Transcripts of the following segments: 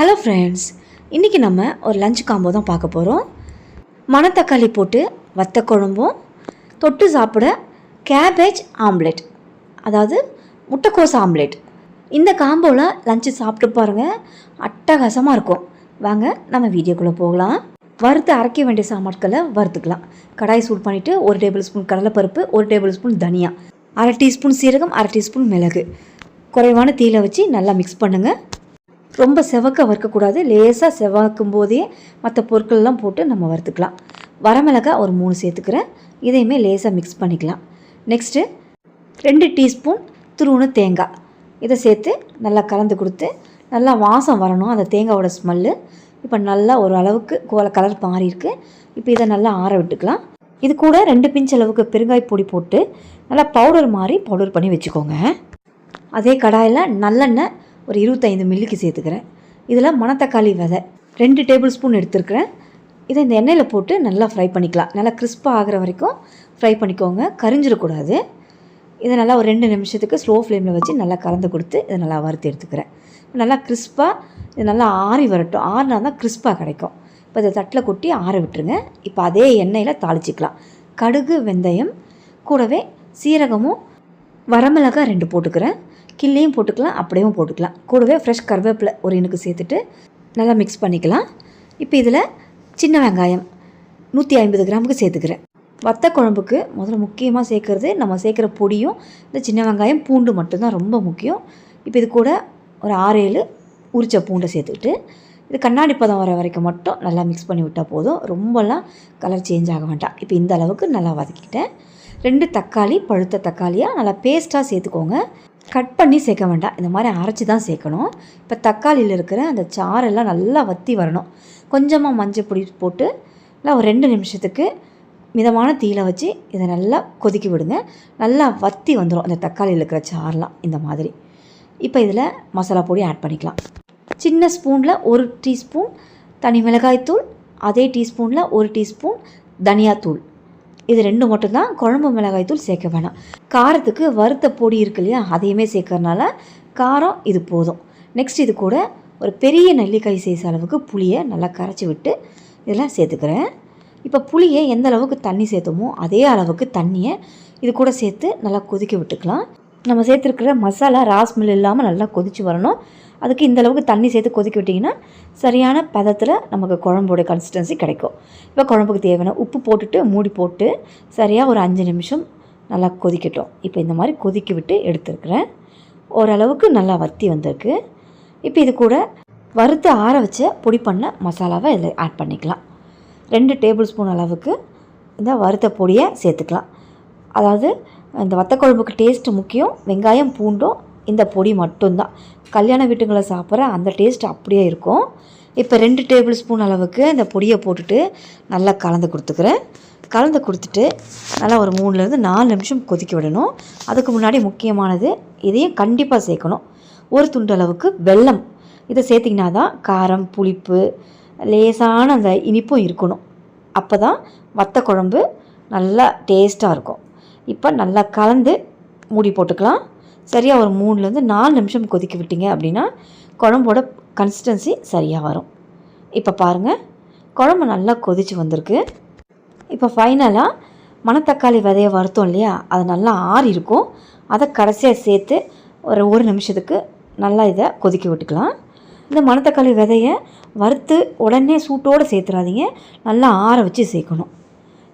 Hello friends இன்றைக்கி நம்ம ஒரு லஞ்ச் காம்போ தான் பார்க்க போகிறோம் மணத்தக்காளி போட்டு வத்த குழம்பும் தொட்டு சாப்பிட கேபேஜ் ஆம்லெட் அதாவது முட்டைக்கோஸ் ஆம்லெட் இந்த காம்போவில் லஞ்சு சாப்பிட்டு பாருங்கள் அட்டகாசமாக இருக்கும். வாங்க நம்ம வீடியோக்குள்ளே போகலாம். வறுத்து அரைக்க வேண்டிய சாமான்களை வறுத்துக்கலாம். கடாய் சூட் பண்ணிவிட்டு ஒரு டேபிள் ஸ்பூன் கடலைப்பருப்பு ஒரு டேபிள் ஸ்பூன் தனியா. அரை டீஸ்பூன் சீரகம் அரை டீஸ்பூன் மிளகு. குறைவான தீயில வச்சு நல்லா மிக்ஸ் பண்ணுங்கள் ரொம்ப செவக்க வறுக்கக்கூடாது. லேசாக செவக்கும் போதே மற்ற பொருட்கள்லாம் போட்டு நம்ம வறுத்துக்கலாம். வரமிளகாய் ஒரு மூணு சேர்த்துக்கிறேன். இதையுமே லேசாக மிக்ஸ் பண்ணிக்கலாம். நெக்ஸ்ட்டு ரெண்டு டீஸ்பூன் துருவுன தேங்காய். இதை சேர்த்து நல்லா கலந்து கொடுத்து நல்லா வாசம் வரணும். அந்த தேங்காவோட ஸ்மெல்லு இப்போ நல்லா ஒரு அளவுக்கு கோல கலர் மாறி இருக்கு. இப்போ இதை நல்லா ஆற விட்டுக்கலாம். இது கூட ரெண்டு பிஞ்ச் அளவுக்கு பெருங்காய பொடி போட்டு நல்லா பவுடர் மாதிரி பவுடர் பண்ணி வச்சுக்கோங்க. அதே கடாயில் நல்லெண்ணெய் ஒரு இருபத்தைந்து மில்லிக்கு சேர்த்துக்கிறேன். இதில் மணத்தக்காளி விதை. ரெண்டு டேபிள் ஸ்பூன் எடுத்துருக்கிறேன். இதை இந்த எண்ணெயில் போட்டு நல்லா ஃப்ரை பண்ணிக்கலாம். நல்லா கிறிஸ்பாக ஆகிற வரைக்கும் ஃப்ரை பண்ணிக்கோங்க. கரிஞ்சிடக்கூடாது. இதை நல்லா ஒரு ரெண்டு நிமிஷத்துக்கு ஸ்லோ ஃப்ளேமில் வச்சு நல்லா கலந்து கொடுத்து இதை நல்லா வறுத்து எடுத்துக்கிறேன். நல்லா கிறிஸ்பாக இது நல்லா ஆறி வரட்டும். ஆறினா தான் கிறிஸ்பாக கிடைக்கும். இப்போ இதை தட்டில் கொட்டி ஆற விட்டுருங்க. இப்போ அதே எண்ணெயில் தாளிச்சிக்கலாம். கடுகு வெந்தயம் கூடவே சீரகமும் வரமிளகாய் ரெண்டு போட்டுக்கிறேன். கிள்ளியும் போட்டுக்கலாம் அப்படியும் போட்டுக்கலாம். கூடவே ஃப்ரெஷ் கருவேப்பிலை ஒரு இனுக்கு சேர்த்துட்டு நல்லா மிக்ஸ் பண்ணிக்கலாம். இப்போ இதில் சின்ன வெங்காயம் நூற்றி ஐம்பது கிராமுக்கு சேர்த்துக்கிறேன். வத்த குழம்புக்கு முதல்ல முக்கியமாக சேர்க்குறது நம்ம சேர்க்குற பொடியும் இந்த சின்ன வெங்காயம் பூண்டு மட்டும்தான் ரொம்ப முக்கியம். இப்போ இது கூட ஒரு ஆறு ஏழு உரிச்ச பூண்டை சேர்த்துக்கிட்டு இது கண்ணாடி பதம் வர வரைக்கும் மட்டும் நல்லா மிக்ஸ் பண்ணி விட்டால் போதும். ரொம்பலாம் கலர் சேஞ்ச் ஆக வேண்டாம். இப்போ இந்த அளவுக்கு நல்லா வதக்கிட்டேன் ரெண்டு தக்காளி பழுத்த தக்காளியாக நல்லா பேஸ்ட்டாக சேர்த்துக்கோங்க. கட் பண்ணி சேர்க்க வேண்டாம். இந்த மாதிரி அரைச்சி தான் சேர்க்கணும். இப்போ தக்காளியில் இருக்கிற அந்த சாரெல்லாம் நல்லா வற்றி வரணும். கொஞ்சமாக மஞ்சள் பொடி போட்டு நல்லா ஒரு ரெண்டு நிமிஷத்துக்கு மிதமான தீயில வச்சு இதை நல்லா கொதிக்க விடுங்க. நல்லா வற்றி வந்துடும் அந்த தக்காளியில் இருக்கிற சாரெலாம் இந்த மாதிரி. இப்போ இதில் மசாலா பொடி ஆட் பண்ணிக்கலாம். சின்ன ஸ்பூனில் ஒரு டீஸ்பூன் தனி மிளகாய்த்தூள் அதே டீஸ்பூனில் ஒரு டீஸ்பூன் தனியாத்தூள். இது ரெண்டு மட்டும்தான் குழம்பு மிளகாய்த்தூள் சேர்க்க வேணாம். காரத்துக்கு வறுத்த பொடி இருக்கு இல்லையா அதையுமே சேர்க்கறனால காரம் இது போதும். நெக்ஸ்ட் இது கூட ஒரு பெரிய நெல்லிக்காய் சைஸ் அளவுக்கு புளியை நல்லா கரைச்சி விட்டு இதெல்லாம் சேர்த்துக்கிறேன். இப்போ புளியை எந்த அளவுக்கு தண்ணி சேர்த்தோமோ அதே அளவுக்கு தண்ணியை இது கூட சேர்த்து நல்லா கொதிக்க விட்டுக்கலாம். நம்ம சேர்த்துருக்கிற மசாலா ராஸ்மில் இல்லாமல் நல்லா கொதிச்சு வரணும். அதுக்கு இந்த அளவுக்கு தண்ணி சேர்த்து கொதிக்க விட்டிங்கன்னா சரியான பதத்தில் நமக்கு குழம்போட கன்சிஸ்டன்சி கிடைக்கும். இப்போ குழம்புக்கு தேவையான உப்பு போட்டுட்டு மூடி போட்டு சரியாக ஒரு அஞ்சு நிமிஷம் நல்லா கொதிக்கட்டும். இப்போ இந்த மாதிரி கொதிக்க விட்டு எடுத்துருக்குறேன். ஓரளவுக்கு நல்லா வத்தி வந்திருக்கு. இப்போ இது கூட வறுத்து ஆற வச்ச பொடி பண்ண மசாலாவை இதில் ஆட் பண்ணிக்கலாம். ரெண்டு டேபிள் ஸ்பூன் அளவுக்கு இந்த வறுத்த பொடியை சேர்த்துக்கலாம். அதாவது இந்த வத்தக்குழம்புக்கு டேஸ்ட்டு முக்கியம் வெங்காயம் பூண்டும் இந்த பொடி மட்டும்தான். கல்யாண வீட்டுங்களை சாப்பிட்ற அந்த டேஸ்ட் அப்படியே இருக்கும். இப்போ ரெண்டு டேபிள் ஸ்பூன் அளவுக்கு இந்த பொடியை போட்டுட்டு நல்லா கலந்து கொடுத்துக்கிறேன். கலந்து கொடுத்துட்டு நல்லா ஒரு மூணுலேருந்து நாலு நிமிஷம் கொதிக்க விடணும். அதுக்கு முன்னாடி முக்கியமானது இதையும் கண்டிப்பாக சேர்க்கணும். ஒரு துண்டு அளவுக்கு வெல்லம். இதை சேர்த்திங்கன்னா தான் காரம் புளிப்பு லேசான அந்த இனிப்பும் இருக்கணும். அப்போ தான் வத்த குழம்பு நல்லா டேஸ்ட்டாக இருக்கும். இப்போ நல்லா கலந்து மூடி போட்டுக்கலாம். சரியாக ஒரு மூணுலேருந்து நாலு நிமிஷம் கொதிக்க விட்டீங்க அப்படின்னா குழம்போட கன்சிஸ்டன்சி சரியாக வரும். இப்போ பாருங்கள் குழம்பு நல்லா கொதிச்சு வந்திருக்கு. இப்போ ஃபைனலாக மணத்தக்காளி விதையை வறுத்தோம் இல்லையா? அது நல்லா ஆறி இருக்கும். அதை கடைசியாக சேர்த்து ஒரு ஒரு நிமிஷத்துக்கு நல்லா இதை கொதிக்க விட்டுக்கலாம். இந்த மணத்தக்காளி விதையை வறுத்து உடனே சூட்டோடு சேர்த்துறாதீங்க. நல்லா ஆற வச்சு சேர்க்கணும்.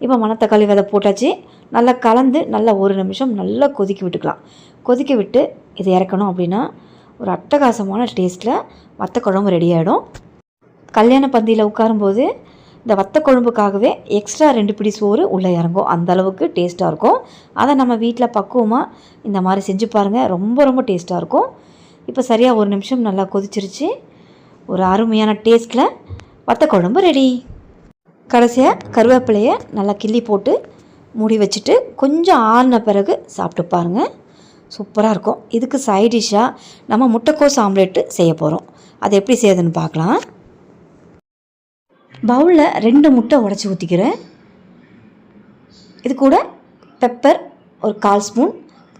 இப்போ மணத்தக்காளி விதை போட்டாச்சு. நல்லா கலந்து நல்லா ஒரு நிமிஷம் நல்லா கொதிக்க விட்டுக்கலாம். கொதிக்க விட்டு இதை இறக்கணும் அப்படின்னா ஒரு அட்டகாசமான டேஸ்ட்டில் வத்த குழம்பு ரெடி ஆகிடும் கல்யாண பந்தியில் உட்காரும்போது இந்த வத்த குழம்புக்காகவே எக்ஸ்ட்ரா ரெண்டு பிடி சோறு உள்ளே இறங்கும். அந்த அளவுக்கு டேஸ்ட்டாக இருக்கும். அதை நம்ம வீட்டில் பக்குவமாக இந்த மாதிரி செஞ்சு பாருங்கள் ரொம்ப ரொம்ப டேஸ்ட்டாக இருக்கும். இப்போ சரியாக ஒரு நிமிஷம் நல்லா கொதிச்சிருச்சு. ஒரு அருமையான டேஸ்ட்டில் வத்த குழம்பு ரெடி கடைசியாக கருவேப்பிலையை நல்லா கிள்ளி போட்டு மூடி வச்சுட்டு கொஞ்சம் ஆறின பிறகு சாப்பிட்டு பாருங்கள் சூப்பராக இருக்கும். இதுக்கு சைட் டிஷ்ஷாக நம்ம முட்டைக்கோஸ் ஆம்லேட்டு செய்ய போகிறோம் அது எப்படி செய்யுதுன்னு பார்க்கலாம். பவுலில் ரெண்டு முட்டை உடச்சி ஊற்றிக்கிறேன் இது கூட பெப்பர் ஒரு கால் ஸ்பூன்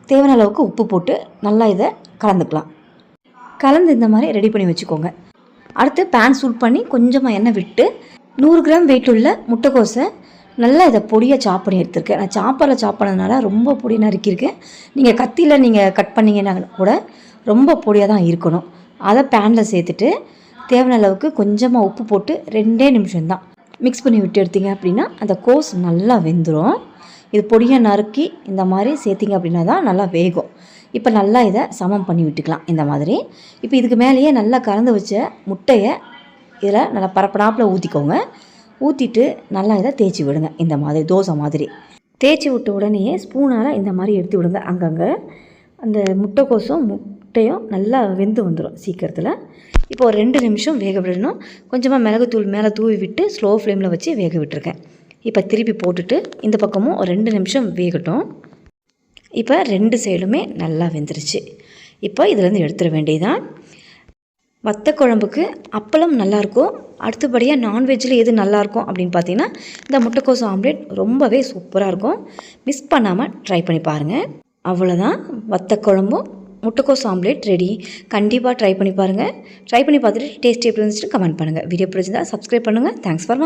தேவையான அளவுக்கு உப்பு போட்டு நல்லா இதை கலந்துக்கலாம். கலந்து இந்த மாதிரி ரெடி பண்ணி வச்சுக்கோங்க. அடுத்து பேன் சூட் பண்ணி கொஞ்சமாக எண்ணெய் விட்டு நூறு கிராம் வெயிட் உள்ள முட்டைக்கோஸை நல்லா இதை பொடியாக சாப் பண்ணி எடுத்திருக்கேன். நான் சாப்பரில் சாப் பண்ணதுனால ரொம்ப பொடி நறுக்கியிருக்கேன் நீங்கள் கத்தியில் நீங்கள் கட் பண்ணீங்கன்னா கூட ரொம்ப பொடியாக தான் இருக்கணும். அதை பேனில் சேர்த்துட்டு தேவையான அளவுக்கு கொஞ்சமாக உப்பு போட்டு ரெண்டே நிமிஷம் தான் மிக்ஸ் பண்ணி விட்டு எடுத்தீங்க அப்படின்னா அந்த கோஸ் நல்லா வெந்துடும் இது பொடியை நறுக்கி இந்த மாதிரி சேர்த்திங்க அப்படின்னா தான் நல்லா வேகும். இப்போ நல்லா இதை சமம் பண்ணி விட்டுக்கலாம் இந்த மாதிரி. இப்போ இதுக்கு மேலேயே நல்லா கலந்து வச்ச முட்டையை இதில் நல்லா பரப்படாப்பில் ஊற்றிக்கோங்க ஊற்றிட்டு நல்லா இதை தேய்ச்சி விடுங்க. இந்த மாதிரி தோசை மாதிரி. தேய்ச்சி விட்ட உடனே ஸ்பூனால் இந்த மாதிரி எடுத்து விடுங்க. அங்கங்கே அந்த முட்டைக்கோசும் முட்டையும் நல்லா வெந்து வந்துடும் சீக்கிரத்தில். இப்போ ஒரு ரெண்டு நிமிஷம் வேக விடணும். கொஞ்சமாக மிளகுத்தூள் மேலே தூவி விட்டு ஸ்லோ ஃப்ளேமில் வச்சு வேக விட்டுருக்கேன். இப்போ திருப்பி போட்டுட்டு இந்த பக்கமும் ஒரு ரெண்டு நிமிஷம் வேகட்டும். இப்போ ரெண்டு சைடுமே நல்லா வெந்துருச்சு. இப்போ இதுலேருந்து எடுத்துட வேண்டியதான் வத்த குழம்புக்கு அப்பளம் நல்லாயிருக்கும் அடுத்தபடியாக நான்வெஜ்ஜில் எது நல்லாயிருக்கும் அப்படின்னு பார்த்தீங்கன்னா இந்த முட்டைக்கோஸ் ஆம்லேட் ரொம்பவே சூப்பராக இருக்கும் மிஸ் பண்ணாமல் ட்ரை பண்ணி பாருங்கள் அவ்வளோதான் வத்த குழம்பும் முட்டைக்கோஸ் ஆம்லேட் ரெடி கண்டிப்பாக ட்ரை பண்ணி பாருங்கள் ட்ரை பண்ணி பார்த்துட்டு டேஸ்ட் எப்படி இருந்துச்சுன்னு கமெண்ட் பண்ணுங்கள் வீடியோ பிடிச்சிருந்தா சப்ஸ்கிரைப் பண்ணுங்கள் தேங்க்ஸ் ஃபார் வாட்சிங்